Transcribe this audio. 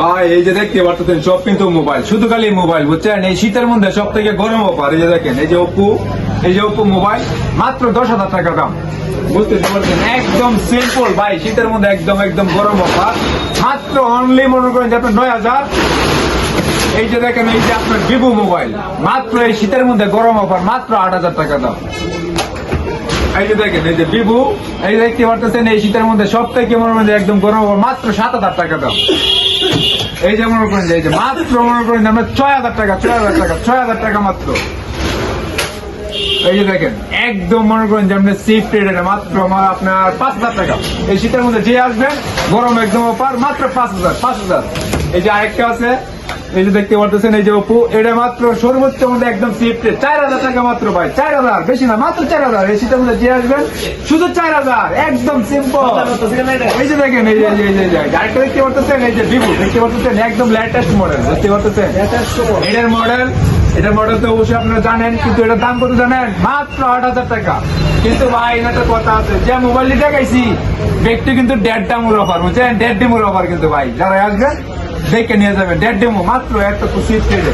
ভাই, এই যে দেখতে পাচ্ছেন সব কিন্তু মোবাইল। শুধু খালি মোবাইল, বুঝছেন? এই শীতের মধ্যে সব থেকে গরম অফার, এই যে দেখেন, এই যে ওপো এই যে ওপো মোবাইল, মাত্র দশ হাজার টাকা দাম। বুঝতে পারছেন একদম সিম্পল ভাই, শীতের মধ্যে একদম একদম গরম অফার। মাত্র অনলি মনে করেন নয় হাজার। এই যে দেখেন, এই যে আপনার ভিভো মোবাইল, মাত্র এই শীতের মধ্যে গরম অফার, মাত্র আট হাজার টাকা দাম। এই যে দেখেন, এই যে বিভু এই দেখতে পারতেছেন, এই শীতের মধ্যে সব থেকে মনে করেন যে একদম গরম অফার, মাত্র সাত হাজার টাকা দাম। এই যে মনে করেন এই যে মাত্র মনে করেন আমরা ছয় হাজার টাকা, ছয় হাজার টাকা, ছয় হাজার টাকা মাত্র। এই যে দেখেন, একদম মনে করেন যে আপনার রেট মাত্র আমার আপনার পাঁচ হাজার টাকা। এই শীতের মধ্যে যে আসবেন, গরম একদম অফার মাত্র পাঁচ হাজার পাঁচ হাজার। এই যে আরেকটা আছে এই যে দেখতে পারতেছেন, এই যে অপু, এটা মাত্র সর্বোচ্চ মধ্যে একদম সিফট চার হাজার টাকা মাত্র ভাই, চার হাজার, বেশি না, মাত্র চার হাজার, এই শীতের মধ্যে আসবেন। শুধু চার হাজার, একদম সিম্পল এই যে দেখেন, এই যে আরেকটা দেখতে পারতেছেন, এই যে ভিভো দেখতে পারতেছেন, একদম লেটেস্ট মডেল দেখতে পারতেছেন? এটার মডেল এটার মডেল তো অবশ্যই আপনারা জানেন, কিন্তু এটার দাম কত জানেন? মাত্র আট হাজার টাকা। কিন্তু ভাই একটা কথা আছে, যে মোবাইলটি দেখাইছি, ব্যক্তি কিন্তু দেড় ডামুর অফার বুঝছেন? দেড় ডিমুর অফার কিন্তু ভাই, যারা আসবেন দেখে নিয়ে যাবেন দেড় ডেমো মাত্র একটা সিট পেয়ে